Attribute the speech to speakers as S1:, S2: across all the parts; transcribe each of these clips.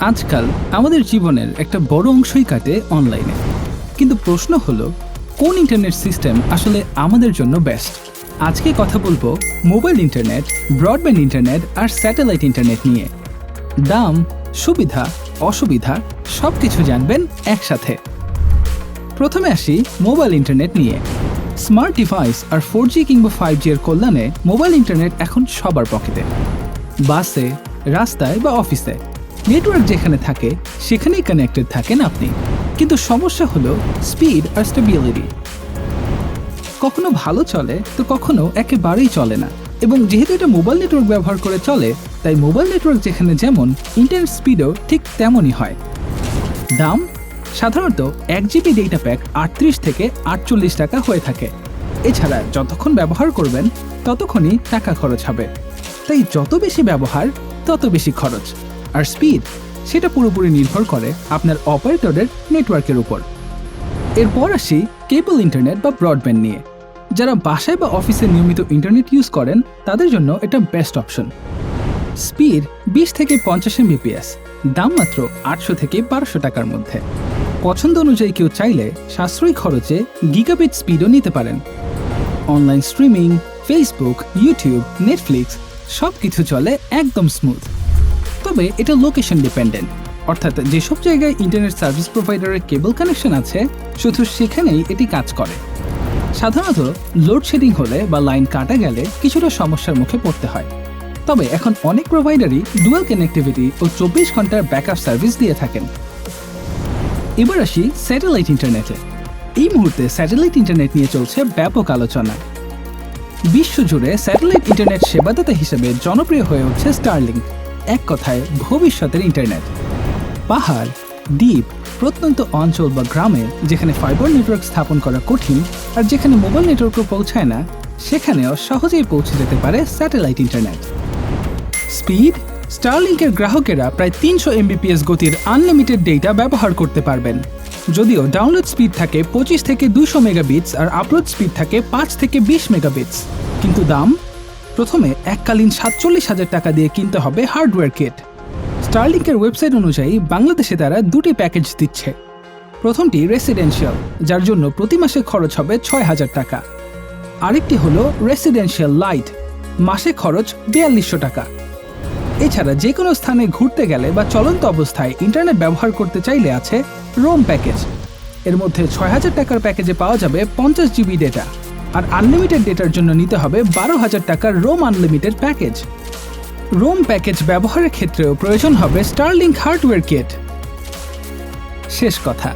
S1: আজকাল আমাদের জীবনের একটা বড় অংশই কাটে অনলাইনে। কিন্তু প্রশ্ন হলো, কোন ইন্টারনেট সিস্টেম আসলে আমাদের জন্য বেস্ট? আজকে কথা বলব মোবাইল ইন্টারনেট, ব্রডব্যান্ড ইন্টারনেট আর স্যাটেলাইট ইন্টারনেট নিয়ে। দাম, সুবিধা, অসুবিধা সব কিছু জানবেন একসাথে। প্রথমে আসি মোবাইল ইন্টারনেট নিয়ে। স্মার্ট ডিভাইস আর ফোর জি কিংবা ফাইভ জি এর কল্যাণে মোবাইল ইন্টারনেট এখন সবার পকেটে। বাসে, রাস্তায় বা অফিসে। নেটওয়ার্ক যেখানে থাকে, সেখানেই কানেক্টেড থাকেন আপনি। কিন্তু সমস্যা হলো স্পিড আর স্টেবিলিটি কখনো ভালো চলে তো কখনো একেবারেই চলে না। এবং যেহেতু এটা মোবাইল নেটওয়ার্ক ব্যবহার করে চলে, তাই মোবাইল নেটওয়ার্ক যেখানে যেমন ইন্টারনেট স্পিডও ঠিক তেমনই হয়। দাম? সাধারণত এক জিবি ডেটা প্যাক আটত্রিশ থেকে আটচল্লিশ টাকা হয়ে থাকে। এছাড়া যতক্ষণ ব্যবহার করবেন, ততক্ষণই টাকা খরচ হবে। তাই যত বেশি ব্যবহার, তত বেশি খরচ। আর স্পিড সেটা পুরোপুরি নির্ভর করে আপনার অপারেটরের নেটওয়ার্কের উপর। এরপর আসি কেবল ইন্টারনেট বা ব্রডব্যান্ড নিয়ে। যারা বাসায় বা অফিসে নিয়মিত ইন্টারনেট ইউজ করেন, তাদের জন্য এটা বেস্ট অপশন স্পিড বিশ থেকে পঞ্চাশ এমবিপিএস দাম মাত্র আটশো থেকে বারোশো টাকার মধ্যে। পছন্দ অনুযায়ী কেউ চাইলে সাশ্রয়ী খরচে গিগাবিট স্পিডও নিতে পারেন। Online streaming Facebook YouTube Netflix সব কিছু চলে একদম স্মুথ তবে এটা লোকেশন ডিপেন্ডেন্ট অর্থাৎ যেসব জায়গায় ইন্টারনেট সার্ভিস প্রোভাইডারের কেবল কানেকশন আছে, শুধু সেখানেই এটি কাজ করে। সাধারণত লোডশেডিং হলে বা লাইন কাটা গেলে কিছুটা সমস্যার মুখে পড়তে হয়। তবে এখন অনেক প্রোভাইডারই ডুয়াল কানেক্টিভিটি ও চব্বিশ ঘণ্টার ব্যাকআপ সার্ভিস দিয়ে থাকেন। এবার আসি স্যাটেলাইট ইন্টারনেটে এই মুহূর্তে স্যাটেলাইট ইন্টারনেট নিয়ে চলছে ব্যাপক আলোচনা। বিশ্বজুড়ে স্যাটেলাইট ইন্টারনেট সেবাদাতা হিসেবে জনপ্রিয় হয়ে উঠছে স্টারলিংক এক কথায় ভবিষ্যতের ইন্টারনেট পাহাড়, দ্বীপ, প্রত্যন্ত অঞ্চল বা গ্রামে যেখানে ফাইবার নেটওয়ার্ক স্থাপন করা কঠিন আর যেখানে মোবাইল নেটওয়ার্কও পৌঁছায় না, সেখানেও সহজেই পৌঁছে যেতে পারে স্যাটেলাইট ইন্টারনেট স্পিড স্টারলিংকের গ্রাহকেরা প্রায় তিনশো এমবিপিএস গতির আনলিমিটেড ডেটা ব্যবহার করতে পারবেন। যদিও ডাউনলোড স্পিড থাকে পঁচিশ থেকে দুশো মেগাবিটস আর আপলোড স্পিড থাকে পাঁচ থেকে বিশ মেগাবিটস কিন্তু দাম? প্রথমে এককালীন সাতচল্লিশ হাজার টাকা দিয়ে কিনতে হবে হার্ডওয়্যার কিট। স্টারলিংকের ওয়েবসাইট অনুযায়ী বাংলাদেশে তারা দুটি প্যাকেজ দিচ্ছে। প্রথমটি রেসিডেন্সিয়াল যার জন্য প্রতি মাসে খরচ হবে ছয় হাজার টাকা। আরেকটি হল রেসিডেন্সিয়াল লাইট, মাসে খরচ বিয়াল্লিশশো টাকা। এছাড়া যে কোনো স্থানে ঘুরতে গেলে বা চলন্ত অবস্থায় ইন্টারনেট ব্যবহার করতে চাইলে আছে রোম প্যাকেজ। এর মধ্যে ছয় হাজার টাকার প্যাকেজে পাওয়া যাবে পঞ্চাশ জিবি ডেটা। আর আনলিমিটেড ডেটার জন্য নিতে হবে বারো হাজার টাকার roam unlimited package roam package ব্যবহারের ক্ষেত্রেও প্রয়োজন হবে স্টারলিংক হার্ডওয়্যার কিট শেষ কথা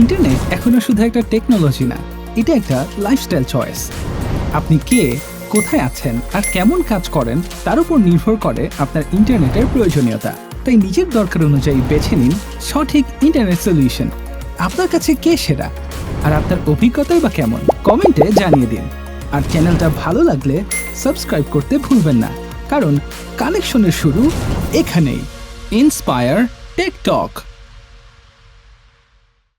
S1: ইন্টারনেট এখনও শুধু একটা টেকনোলজি না, এটা একটা লাইফস্টাইল চয়েস আপনি কে, কোথায় আছেন, আর কেমন কাজ করেন, তার উপর নির্ভর করে আপনার ইন্টারনেটের প্রয়োজনীয়তা। তাই নিজের দরকার অনুযায়ী বেছে নিন সঠিক ইন্টারনেট সলিউশন আপনার কাছে কে সেরা? আর আপনার অভিজ্ঞতাই বা কেমন, কমেন্টে জানিয়ে দিন। আর চ্যানেলটা ভালো লাগলে সাবস্ক্রাইব করতে ভুলবেন না, কারণ কালেকশনের শুরু এখানেই। ইন্সপায়ার টেক টক